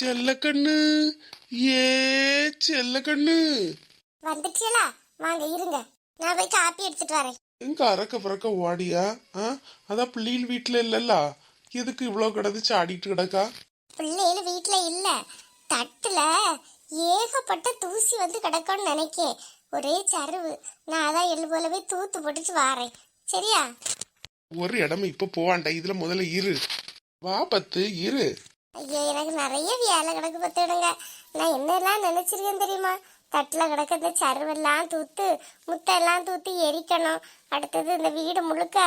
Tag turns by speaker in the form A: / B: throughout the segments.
A: செல்லக்கண்ணு ஏ செல்லக்கண்ணு
B: வந்துட்டீங்களா வாங்க இருங்க. நான் போய் காப்பி எடுத்துட்டு வரேன்.
A: எங்க அறக்க பறக்க ஓடியா? ஆ? அதான் பிள்ளைகள் வீட்டுல இல்லல்ல? எதுக்கு இவ்வளவு கிடந்துச்சு ஆடிட்டு கிடக்கா?
B: பிள்ளைகள் வீட்ல இல்ல. தட்டுல ஏகப்பட்ட தூசி வந்து கிடக்கும்னு நினைக்கேன். ஒரே சருவு. நான் அதான் எள்ளு போலவே தூத்து போட்டுட்டு வாரேன். சரியா?
A: ஒரு இடமே இப்ப போவான்டா இதுல முதல்ல இரு. வா பத்து. இரு.
B: ஐயோ எனக்கு நிறைய வேலை கிடக்கு பார்த்துடுங்க நான் என்னெல்லாம் நினைச்சிருக்கேன் தெரியுமா? தட்டுல கிடக்க இந்த சருவெல்லாம் தூத்து முட்டெல்லாம் தூத்து எரிக்கணும். அடுத்தது இந்த வீடு முழுக்க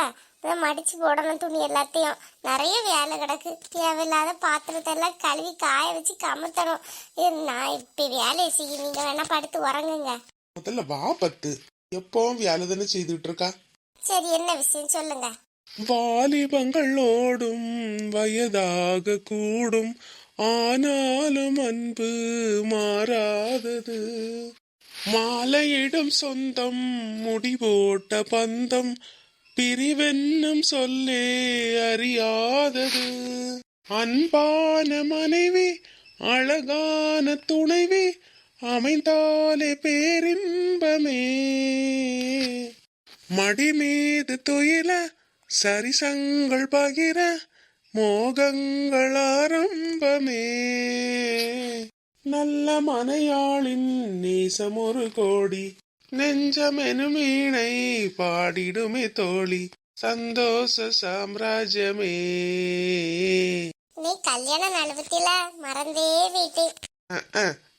B: இதை மடிச்சு போடணும் துணி எல்லாத்தையும். நிறைய வேலை கிடக்கு. தேவையில்லாத பாத்திரத்தை எல்லாம் கழுவி காய வச்சு கமத்தணும். இது நான் இப்ப வேலையை செய்ய நீங்க வேணா படுத்து உறங்குங்க.
A: முதல்ல வா பத்து. எப்பவும் வேலை தானே செய்துட்டு இருக்கா?
B: சரி என்ன விஷயம் சொல்லுங்க.
A: வாலிபங்கள் ஓடும் வயதாக கூடும். ஆனாலும் அன்பு மாறாதது. மாலையிடம் சொந்தம் முடிவோட்ட பந்தம். பிரிவென்னும் சொல்லே அறியாதது. அன்பான மனைவி அழகான துணைவி அமைந்தாலே பேரின்பமே. மடி மீது துயில சரிசங்கள் பகிர மோகங்கள் ஆரம்பமே நல்ல மனையாளின் நேசம் ஒரு கோடி நெஞ்சமெனும் வீணை பாடிடுமே தோழி சந்தோஷ சாம்ராஜ்யமே.
B: நீ கல்யாண நடுவத்தில மறந்தே வீட்டு.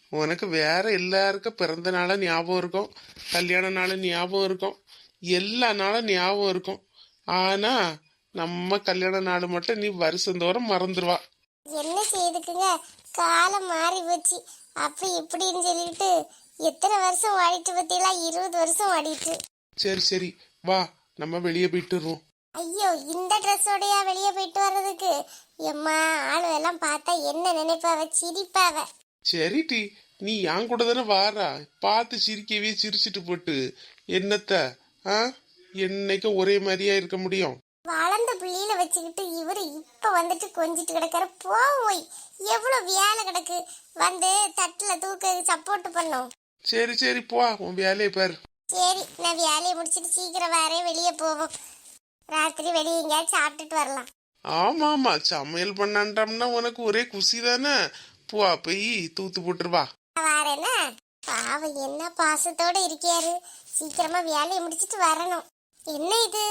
A: உனக்கு வேற எல்லாருக்கும் பிறந்த நாள ஞாபகம் இருக்கும் கல்யாண நாள் ஞாபகம் இருக்கும் எல்லா நாளும் ஞாபகம் இருக்கும். ஆனா நம்ம கல்யாண நாள் மட்டும் நீ வருஷந்தோறும் மறந்துடுவா
B: என்ன செய்துக்குங்க? காலம் மாறி போச்சு அப்படி இப்படின்னு சொல்லிட்டு எத்தனை வருஷம் ஓடிட்டு பத்தியா இருபது வருஷம் ஓடிட்டு.
A: சரி சரி. வா நம்ம வெளியே போயிட்டுருவோம்
B: ஐயோ இந்த ட்ரெஸ்ஸோடயா வெளியே போயிட்டு வர்றதுக்கு? எம்மா ஆளு எல்லாம் பார்த்தா என்ன நினைப்பாவ? சிரிப்பாவ.
A: சரி டி. நீ என் கூட தானே வாரா? பார்த்து சிரிக்கவே சிரிச்சிட்டு போட்டு. என்னத்த ஆ? என்னைக்கும் ஒரே மாதிரியா இருக்க முடியும்.
B: வளர்ந்த புள்ளியில வச்சுக்கிட்டு இவரு இப்ப வந்துட்டு கொஞ்சிட்டு கிடக்காரு. போய் எவ்வளவு வேலை கிடக்கு? வந்து தட்டுல தூக்க சப்போர்ட் பண்ணும்
A: சரி சரி போ. உன் வேலையை பாரு.
B: சரி நான் வேலையை முடிச்சிட்டு சீக்கிரம் வரே வெளியே போவோம். ராத்திரி வெளியே எங்கேயாச்சும் சாப்பிட்டுட்டு வரலாம்.
A: ஆமா ஆமா. சமையல் பண்ணான்ட்டோம்னா உனக்கு ஒரே குசி தானே? போ போய் தூத்து போட்டுருவா
B: வரேன்னா பாவம் என்ன பாசத்தோட இருக்கியாரு? சீக்கிரமா வேலையை முடிச்சிட்டு வரணும். என்ன இது?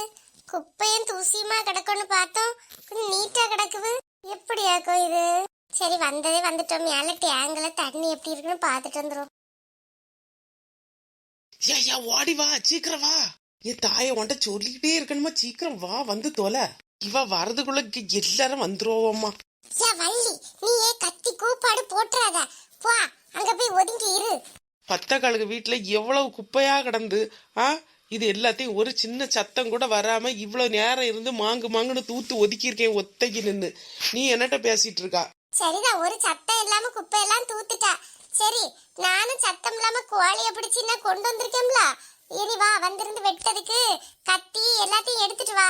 B: குப்பையும் தூசியுமா கிடக்கும்னு பார்த்தோம். கொஞ்சம் நீட்டா கிடக்குது. எப்படியாக்கும் இது? சரி வந்ததே வந்துட்டோம். மேல டேங்க்ல தண்ணி எப்படி இருக்குன்னு பார்த்துட்டு வந்துரும்
C: ஐயா ஓடி வா சீக்கிரம் வா. என் தாயை உன்ட்ட சொல்லிக்கிட்டே இருக்கணுமா? சீக்கிரம் வா வந்து தொலை. இவ வரதுக்குள்ள எல்லாரும் வந்துருவோம்மா.
B: ஏ வள்ளி நீ ஏ கத்தி கூப்பாடு போட்டுறாத. போ அங்க போய் ஒதுங்கி இரு.
C: பத்த கழுகு வீட்டுல எவ்வளவு குப்பையா கிடந்து ஆ? இது எல்லாத்தையும் ஒரு சின்ன சத்தம் கூட வராம இவ்வளவு நேரம் இருந்து மாங்கு மாங்குன்னு தூத்து ஒதுக்கியிருக்கேன் ஒத்தைக்கு நின்னு. நீ என்னட்ட பேசிட்டு இருக்கா?
B: சரிதான் ஒரு சத்தம் இல்லாம குப்பை எல்லாம் தூத்துட்டா. சரி நானும் சத்தம் இல்லாம கோழிய பிடிச்சு நான் கொண்டு வந்திருக்கேன்ல இனி வா வந்திருந்து வெட்டதுக்கு கத்தி எல்லாத்தையும் எடுத்துட்டு வா.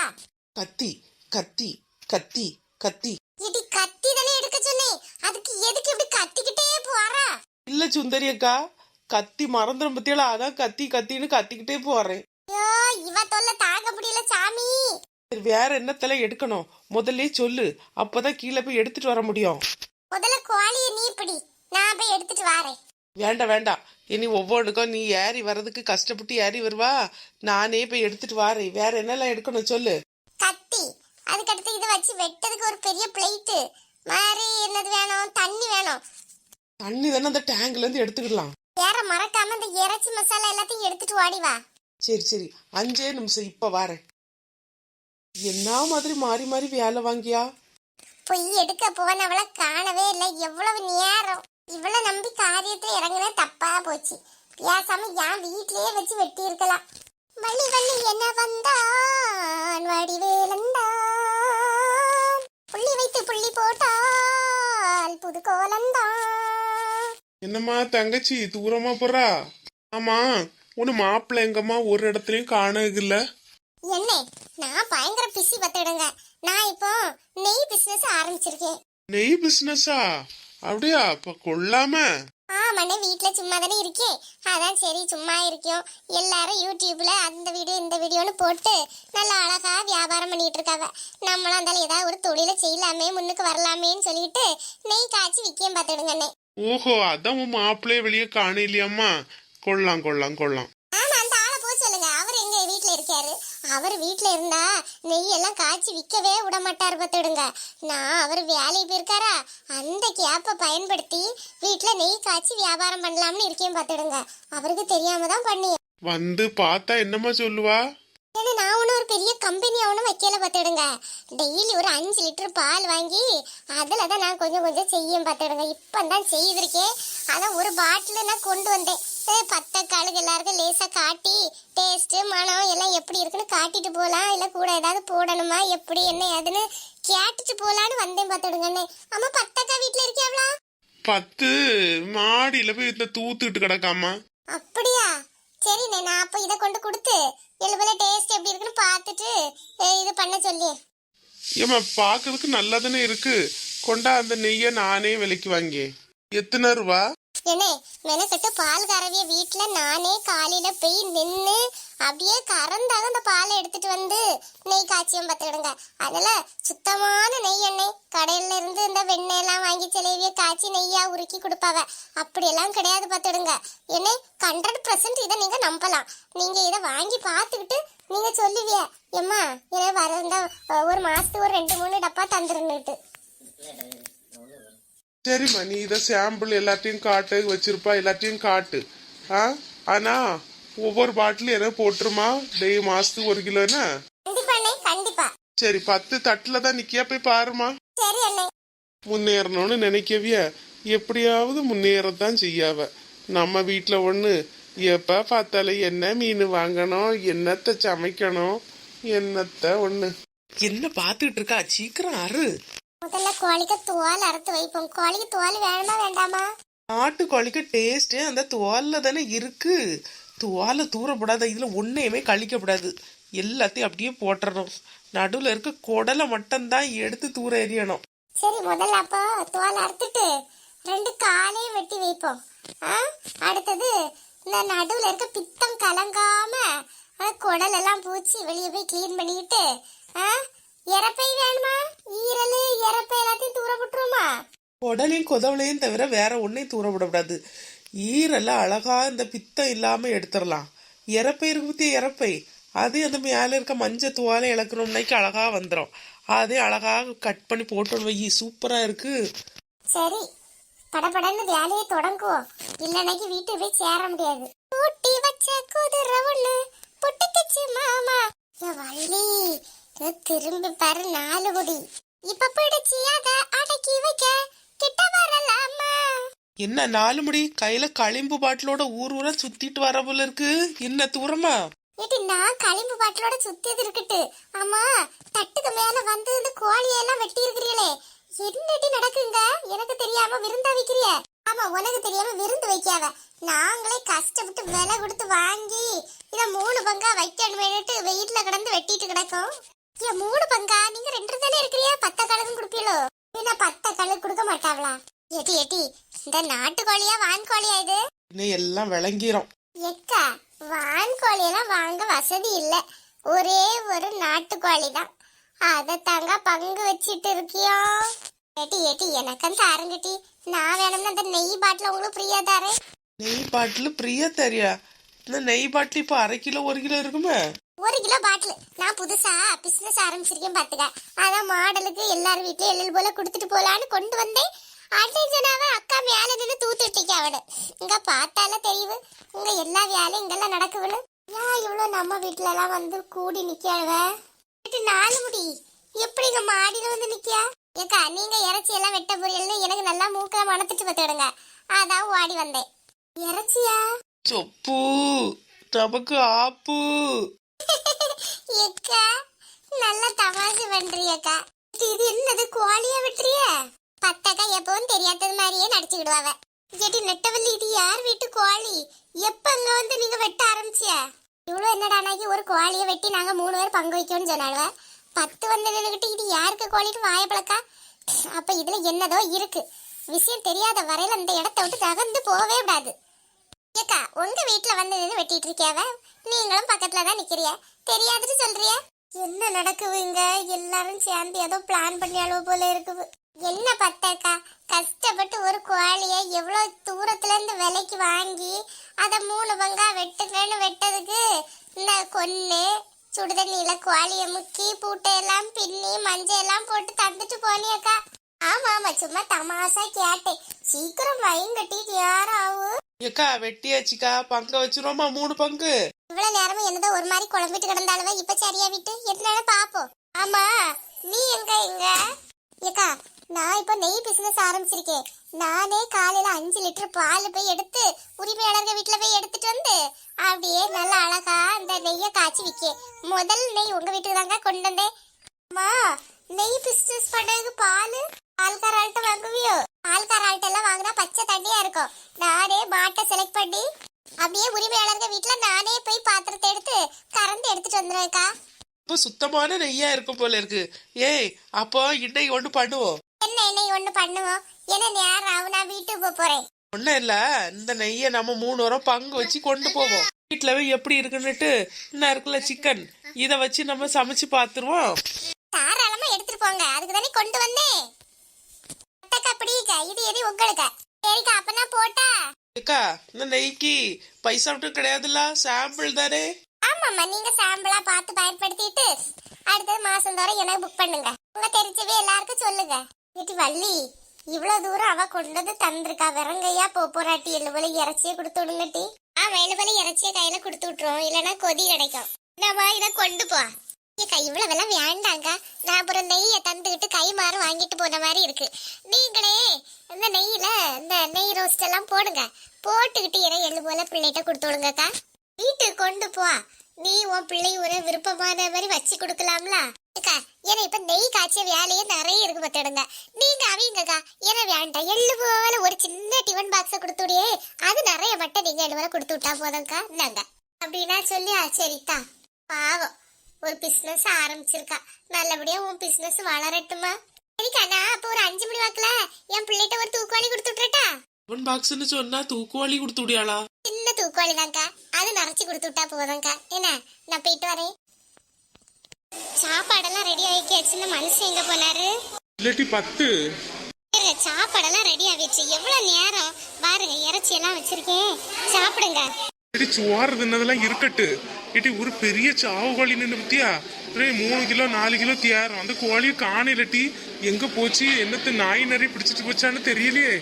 C: கத்தி கத்தி கத்தி கத்தி.
B: இடி கத்தி தானே எடுக்க சொன்னேன். அதுக்கு எதுக்கு இப்படி கத்திக்கிட்டே போறா?
C: இல்ல சுந்தரி அக்கா கத்தி மறந்துடும் பத்தியால அதான் கத்தி கத்தின்னு கத்திக்கிட்டே போறேன்.
B: இவ தொல்லை தாங்க முடியல சாமி.
C: வேற என்னத்தல எடுக்கணும்? முதல்ல சொல்லு. அப்பதான் கீழே போய் எடுத்துட்டு வர முடியும்.
B: முதல்ல கோழிய நீ பிடி. நான் போய் எடுத்துட்டு வாரேன்.
C: வேண்டாம் வேண்டாம். இனி ஒவ்வொன்றுக்கும் நீ ஏறி வர்றதுக்கு கஷ்டப்பட்டு ஏறி வருவா. நானே போய் எடுத்துட்டு வாரேன். வேற என்னெல்லாம் எடுக்கணும் சொல்லு.
B: கத்தி. அதுக்கடுத்து இதை வச்சு வெட்டதுக்கு ஒரு பெரிய பிளேட்டு. மாதிரி என்னது வேணும்? தண்ணி வேணும்.
C: தண்ணி தானே அந்த டேங்க்ல இருந்து எடுத்துக்கலாம்
B: வேற மறக்காம இந்த இறைச்சி மசாலா எல்லாத்தையும் எடுத்துட்டு ஓடி வா.
C: சரி சரி. அஞ்சே நிமிஷம் இப்ப வாரேன். என்ன மாதிரி மாறி மாறி வேலை வாங்கியா?
B: பொய் எடுக்க போனவள காணவே இல்லை. எவ்வளவு நேரம். இவ்வளவு நம்பி காரியத்தை இறங்குன தப்பா போச்சு. பேசாம என் வீட்லயே வச்சு வெட்டி இருக்கலாம் வள்ளி வள்ளி என்ன வந்தான்? வடிவேலந்தான். புள்ளி வைத்து புள்ளி போட்டால் புது கோலந்தான்.
A: என்னம்மா தங்கச்சி தூரமா போறா? ஆமா உன் மாப்பிள்ளை எங்கம்மா ஒரு இடத்துலயும் காணது இல்ல
B: என்ன நான் பயங்கர பிஸி பத்திடுங்க நான் இப்போ நெய் பிசினஸ் ஆரம்பிச்சிருக்கேன்.
A: நெய் பிசினஸா அப்படியா? அப்ப கொள்ளாம?
B: ஆமாண்ணே வீட்ல சும்மா தானே இருக்கேன். அதான் சரி சும்மா இருக்கோம் எல்லாரும் யூடியூப்ல அந்த வீடியோ இந்த வீடியோன்னு போட்டு நல்லா அழகா வியாபாரம் பண்ணிட்டு இருக்காவ. நம்மளும் இருந்தாலும் ஏதாவது ஒரு தொழிலை செய்யலாமே முன்னுக்கு வரலாமேன்னு சொல்லிட்டு நெய் காய்ச்சி விற்கும் பார்த்துடுங்கண்ணே
A: ஓஹோ அதான் உன் மாப்பிள்ளைய வெளியே காணலையாம்மா. கொள்ளலாம் கொள்ளலாம் கொள்ளலாம்.
B: ஆமா அந்த ஆளை போக சொல்லுங்க. அவர் எங்க வீட்ல இருக்காரு? அவர் வீட்ல இருந்தா நெய் எல்லாம் காய்ச்சி விற்கவே விட மாட்டார் பார்த்துடுங்க. நான் அவர் வேலைக்கு போயிருக்காரா? அந்த கேப்பை பயன்படுத்தி வீட்ல நெய் காய்ச்சி வியாபாரம் பண்ணலாம்னு இருக்கேன் பார்த்துடுங்க. அவருக்கு தெரியாம தான் பண்ணி
A: வந்து பார்த்தா என்னம்மா சொல்லுவா?
B: ஏன்னா நான் ஒன்றும் ஒரு பெரிய கம்பெனி ஒன்றும் வைக்கல பார்த்துடுங்க. டெய்லி ஒரு அஞ்சு லிட்டர் பால் வாங்கி அதில் தான் நான் கொஞ்சம் கொஞ்சம் செய்யும் பார்த்துடுங்க. இப்போ தான் செய்திருக்கேன். அதான் ஒரு பாட்டில் நான் கொண்டு வந்தேன். பத்த காலுக்கு எல்லாருக்கும் லேசாக காட்டி டேஸ்ட்டு மனம் எல்லாம் எப்படி இருக்குன்னு காட்டிட்டு போகலாம் இல்லை கூட ஏதாவது போடணுமா? எப்படி என்ன ஏதுன்னு கேட்டுட்டு போகலான்னு வந்தேன் பார்த்துடுங்கண்ணே அம்மா பத்தக்கா வீட்டில் இருக்கியாவளா
A: பத்து மாடியில போய் இந்த தூத்துட்டு கிடக்காமா
B: அப்படியா? சரி நான் அப்போ இதை கொண்டு கொடுத்து எழுபல டேஸ்ட் எப்படி இருக்குன்னு பார்த்துட்டு இது பண்ண சொல்லி.
A: ஏம்மா பார்க்கறதுக்கு நல்லா தானே இருக்கு. கொண்டா அந்த நெய்யை நானே விலைக்கு வாங்கி எத்தனை ரூபா?
B: என்னே மெனக்கட்டு பால் கறவிய வீட்டில் நானே காலையில் போய் நின்று அப்படியே கறந்தாக அந்த பாலை எடுத்துட்டு வந்து நெய் காய்ச்சியும் பார்த்துக்கிடுங்க அதில் சுத்தமான நெய் எண்ணெய் கடையில இருந்து இந்த வெண்ணெயெல்லாம் வாங்கி செலவிய காய்ச்சி நெய்யாக உருக்கி கொடுப்பாங்க அப்படியெல்லாம் கிடையாது பார்த்துடுங்க என்ன ஹண்ட்ரட் பர்சன்ட் இதை நீங்கள் நம்பலாம். நீங்கள் இதை வாங்கி பார்த்துக்கிட்டு நீங்கள் சொல்லுவிய. எம்மா இதை வர ஒரு மாதத்துக்கு ஒரு ரெண்டு மூணு டப்பா தந்துருந்துட்டு
A: சரிம்மா நீ இதை சாம்பிள் எல்லாத்தையும் காட்டு வச்சிருப்பா எல்லாத்தையும் காட்டு. ஆ? ஆனா ஒவ்வொரு பாட்டிலும் என்ன போட்டுருமா? டெய் மாசத்துக்கு ஒரு
B: அண்ணே. கண்டிப்பா.
A: சரி பத்து தட்டுல தான் நிக்கியா? போய் பாருமா. முன்னேறணும்னு நினைக்கவிய எப்படியாவது முன்னேறத்தான் செய்யாவ. நம்ம வீட்டில் ஒன்று எப்போ பார்த்தாலும் என்ன மீன் வாங்கணும் என்னத்தை சமைக்கணும் என்னத்த ஒன்று
C: என்ன பார்த்துட்டு இருக்கா? சீக்கிரம் அரு
B: முதல்ல கோழிக்கு தோல் அறுத்து வைப்போம். கோழிக்கு தோல் வேணுமா வேண்டாமா?
C: நாட்டுக்கோழிக்கு டேஸ்ட் அந்த துவால்ல தானே இருக்கு. துவால தூரப்படாத இதுல ஒன்னையுமே கழிக்கப்படாது. எல்லாத்தையும் அப்படியே போட்டுறணும். நடுவுல இருக்க குடலை மட்டும்தான் எடுத்து தூர எறியணும்.
B: சரி முதல்ல அப்போ தோல் அறுத்துட்டு ரெண்டு காலையும் வெட்டி வைப்போம். ஆ? அடுத்தது இந்த நடுவுல இருக்க பித்தம் கலங்காம குடல் எல்லாம் பூச்சி வெளியே போய் க்ளீன் பண்ணிக்கிட்டு? இறப்பை வேணுமா? ஈரல் இறப்பை எல்லாத்தையும் தூர விட்டுருமா?
C: குடலையும் குதவளையும் தவிர வேற ஒன்னையும் தூர விடக்கூடாது. ஈரெல்லாம் அழகா இந்த பித்தம் இல்லாம எடுத்துடலாம். இறப்பை இருக்கு பத்தி இறப்பை? அது அந்த மேல இருக்க மஞ்சள் துவாலை இழக்கணும்னாக்கி அழகா வந்துடும் அதே அழகா கட் பண்ணி போட்டு வை சூப்பரா இருக்கு.
B: சரி படபடன்னு வேலையை தொடங்குவோம். இல்லைனாக்கி வீட்டுக்கு போய் சேர முடியாது. பூட்டி வச்ச குதிரை ஒண்ணு புட்டுக்குச்சு மாமா. வள்ளி திரும்பி பாரு நாலு முடி இப்ப பிடிச்சி அத அடக்கி வைக்க. கிட்ட வரலாமா?
C: என்ன நாலு முடி? கையில களிம்பு பாட்டிலோட ஊர் ஊரா சுத்திட்டு வர போல இருக்கு. என்ன தூரமா?
B: ஏட்டி நான் களிம்பு பாட்டிலோட சுத்தியது இருக்கட்டு. ஆமா தட்டுக்கு மேல வந்து இந்த கோழியெல்லாம் வெட்டி இருக்கிறீங்களே என்னடி நடக்குங்க? எனக்கு தெரியாம விருந்தா வைக்கிறிய? ஆமா உனக்கு தெரியாம விருந்து வைக்காத. நாங்களே கஷ்டப்பட்டு விலை கொடுத்து வாங்கி இத மூணு பங்கா வைக்கணுமேனுட்டு வெயிட்ல கிடந்து வெட்டிட்டு கிடக்கும். ஏன் மூணு பங்கா. நீங்க ரெண்டு தானே இருக்கிறியா? பத்த கழுகும் கொடுப்பீங்களோ என்ன பத்த கழு கொடுக்க மாட்டாவளா? ஏட்டி ஏட்டி இந்த நாட்டு கோழியா வான் கோழியா இது?
C: இன்னும் எல்லாம் விளங்கிரும்.
B: எக்கா வான்கோழி எல்லாம் வாங்க வசதி இல்ல. ஒரே ஒரு நாட்டுக்கோழி தான். அதை தாங்க பங்கு வச்சிட்டு இருக்கியோ? ஏட்டி ஏட்டி எனக்கும் தாருங்கட்டி நான் வேணும்னா அந்த நெய் பாட்டில் உங்களுக்கு ஃப்ரீயா தரேன்.
C: நெய் பாட்டில் பிரியா தெரியா இந்த நெய் பாட்டில் இப்போ அரை கிலோ ஒரு கிலோ இருக்குமே?
B: ஒரு கிலோ பாட்டில். நான் புதுசா பிசினஸ் ஆரம்பிச்சிருக்கேன் பாத்துக்க. அதான் மாடலுக்கு எல்லார் வீட்லயும் எல்லல் போல கொடுத்துட்டு போலான்னு கொண்டு வந்தேன். அட்டென்ஷனாவ அக்கா மேல நின்று தூத்துட்டிக்க அவனு? இங்க பார்த்தால தெரியுது. இங்க எல்லா வேலையும் இங்கெல்லாம் நடக்குதுன்னு. ஏன் இவ்வளோ நம்ம வீட்டிலலாம் எல்லாம் வந்து கூடி நிக்காவ நாலு முடி. எப்படி இங்க மாடியில வந்து நிக்கியா? ஏக்கா நீங்க இறைச்சி எல்லாம் வெட்ட பொரியல்னு எனக்கு நல்லா மூக்கில் மணத்துட்டு பார்த்துடுங்க அதான் ஓடி வந்தேன். இறைச்சியா?
C: சொப்பு நமக்கு ஆப்பு.
B: ஏக்கா நல்ல தமாசு பண்றியக்கா. இது என்னது குவாலியா விட்டுறிய? பத்தக்கா எப்பவும் தெரியாதது மாதிரியே நடிச்சுக்கிடுவாவ. ஏடி நெட்டவல்லி இது யார் வீட்டு கோழி எப்ப அங்க வந்து நீங்க வெட்ட ஆரம்பிச்சிய? இவ்வளவு என்னடானாக்கி ஒரு கோழியை வெட்டி நாங்க மூணு பேர் பங்கு வைக்கணும்னு சொன்னாலுவ பத்து வந்து நின்னுகிட்டு இது யாருக்கு கோழின்னு வாய பழக்கா அப்ப இதுல என்னதோ இருக்கு. விஷயம் தெரியாத வரையில இந்த இடத்த விட்டு தகர்ந்து போகவே கூடாது ஏக்கா உங்க வீட்டுல வந்து நின்று வெட்டிட்டு இருக்கியாவ? நீங்களும் பக்கத்துல தான் நிக்கிறியா? தெரியாதுன்னு சொல்றிய? என்ன நடக்குதுங்க எல்லாரும் சேர்ந்து ஏதோ பிளான் பண்ணி அளவு போல இருக்குது. என்ன பத்தக்கா? கஷ்டப்பட்டு ஒரு கோழியை எவ்வளோ தூரத்துல இருந்து விலைக்கு வாங்கி அதை மூணு பங்கா வெட்டுங்கன்னு வெட்டதுக்கு இந்த கொன்னு சுடுதண்ணியில கோழியை முக்கி பூட்டை எல்லாம் பின்னி மஞ்சள் எல்லாம் போட்டு தந்துட்டு போனியக்கா. ஆமா ஆமா சும்மா தமாசா கேட்டேன். சீக்கிரம் வயங்கட்டி யாரும் ஆகும்
C: ஏக்கா வெட்டியாச்சுக்கா. பங்க வச்சிருவோமா மூணு பங்கு?
B: இவ்வளவு நேரமும் என்னதோ ஒரு மாதிரி குழம்பிட்டு கிடந்தாலுமே இப்ப சரியா விட்டு? என்னன்னு பாப்போம். ஆமா நீ எங்க எங்க? ஏக்கா நான் இப்ப நெய் பிசினஸ் ஆரம்பிச்சிருக்கேன். நானே காலையில அஞ்சு லிட்டர் பால் போய் எடுத்து உரிமையாளர்கள் வீட்டுல போய் எடுத்துட்டு வந்து அப்படியே நல்ல அழகா அந்த நெய்ய காய்ச்சி விக்கேன் முதல் நெய் உங்க வீட்டுக்கு தாங்க கொண்டு வந்தேன். அம்மா நெய் பிசினஸ் பண்ணதுக்கு பால்? பால்காராள்கிட்ட வாங்குவியோ? பால்காராள்கிட்ட எல்லாம் வாங்கினா பச்சை தண்ணியா இருக்கும். நானே மாட்டை செலக்ட் பண்ணி அப்படியே உரிமையாளர்கள் வீட்டுல நானே போய் பாத்திரத்தை எடுத்து கறந்து எடுத்துட்டு வந்துருவேன்க்கா
C: இப்போ சுத்தமான நெய்யா இருக்கும் போல இருக்கு. ஏய் அப்போ இன்னைக்கு ஒண்ணு பண்ணுவோம்.
B: என்ன என்னை ஒண்ணு பண்ணுவோம்? என்ன நேரம் ஆகும்? நான் வீட்டுக்கு போறேன்.
C: ஒண்ணும் இல்ல. இந்த நெய்யை நம்ம மூணு வாரம் பங்கு வச்சு கொண்டு போவோம். வீட்டுல எப்படி இருக்குன்னுட்டு இன்னும் இருக்குல்ல சிக்கன் இத வச்சு நம்ம சமைச்சு பாத்துருவோம்.
B: தாராளமா எடுத்துட்டு போங்க. அதுக்கு தானே கொண்டு வந்தேன். அட்டக்கா பிடிக்க? இது எது உங்களுக்கு? சரிக்கா அப்ப நான் போட்டா?
C: ஏக்கா இந்த நெய்க்கு பைசா மட்டும் கிடையாதுல்ல? சாம்பிள் தானே?
B: ஆமாம்மா நீங்க சாம்பிளா பார்த்து பயன்படுத்திட்டு அடுத்தது மாசம் தோறும் எனக்கு புக் பண்ணுங்க. உங்க தெரிஞ்சவே எல்லாருக்கும் சொல்லுங்க. ஏட்டி வள்ளி இவ்வளவு தூரம் அவ கொண்டு வந்து தந்திருக்கா? வெறங்கையா போ போராட்டி எழுபல இறைச்சியை கொடுத்து விடுங்கட்டி. ஆ எழுபல இறைச்சியை கையில கொடுத்து விட்டுரும். இல்லைன்னா கொதி கிடைக்கும். நம்ம இதை கொண்டு போ. ஏக்கா இவ்வளவெல்லாம் வேண்டாங்க நான் அப்புறம் நெய்யை தந்துக்கிட்டு கை மாறு வாங்கிட்டு போன மாதிரி இருக்கு. நீங்களே இந்த நெய்யில இந்த நெய் ரோஸ்ட் எல்லாம் போடுங்க. போட்டுக்கிட்டு இறை எள்ளு போல பிள்ளைகிட்ட கொடுத்து விடுங்கக்கா. வீட்டுக்கு கொண்டு போ. நீ உன் பிள்ளை ஒரு விருப்பமான மாதிரி வச்சு கொடுக்கலாம்ல? அக்கா ஏன்னா இப்ப நெய் காய்ச்ச வேலையே நிறைய இருக்கு பத்திடுங்க நீங்க அவங்கக்கா ஏன்னா வேண்டாம். எள்ளு போல ஒரு சின்ன டிஃபன் பாக்ஸ கொடுத்துடியே அது நிறைய மட்டும் நீங்க எள்ளு போல கொடுத்து விட்டா போதும்க்கா. இந்தாங்க. அப்படின்னா சொல்லி சரித்தா. பாவம். ஒரு பிசினஸ் ஆரம்பிச்சிருக்கா. நல்லபடியா உன் பிசினஸ் வளரட்டுமா. சரிக்கா நான் அப்போ ஒரு அஞ்சு மணி வாக்குல என் பிள்ளைகிட்ட ஒரு தூக்குவாளி கொடுத்து விட்டுறட்டா?
C: ஒன் பாக்ஸ்னு சொன்னா தூக்குவாளி கொடுத்து விடியாளா?
B: சின்ன தூக்குவாளி தான்க்கா அது நிறைச்சு கொடுத்து விட்டா போதும்க்கா. என்ன நான் போயிட்டு வரேன். சாப்பாடெல்லாம் ரெடி ஆகிக்காச்சுன்னு மனுஷன் எங்க போனாரு?
A: இல்லாட்டி பத்து.
B: சாப்பாடெல்லாம் ரெடி ஆகிடுச்சு. எவ்வளவு நேரம்? பாருங்க இறைச்சி எல்லாம் வச்சிருக்கேன். சாப்பிடுங்க.
A: இடி சுவாறு தின்னதெல்லாம் இருக்கட்டு. இடி ஒரு பெரிய சாவு கோழி நின்று பத்தியா மூணு கிலோ நாலு கிலோ தியாரம் அந்த கோழியை காணிலட்டி எங்க போச்சு? என்னத்து நாய் நிறைய பிடிச்சிட்டு போச்சான்னு தெரியலையே.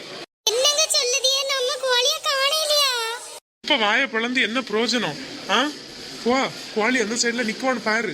A: இப்ப வாயை பிளந்து என்ன பிரயோஜனம்? ஆ? வா கோழி அந்த சைடுல நிக்கோன்னு பாரு.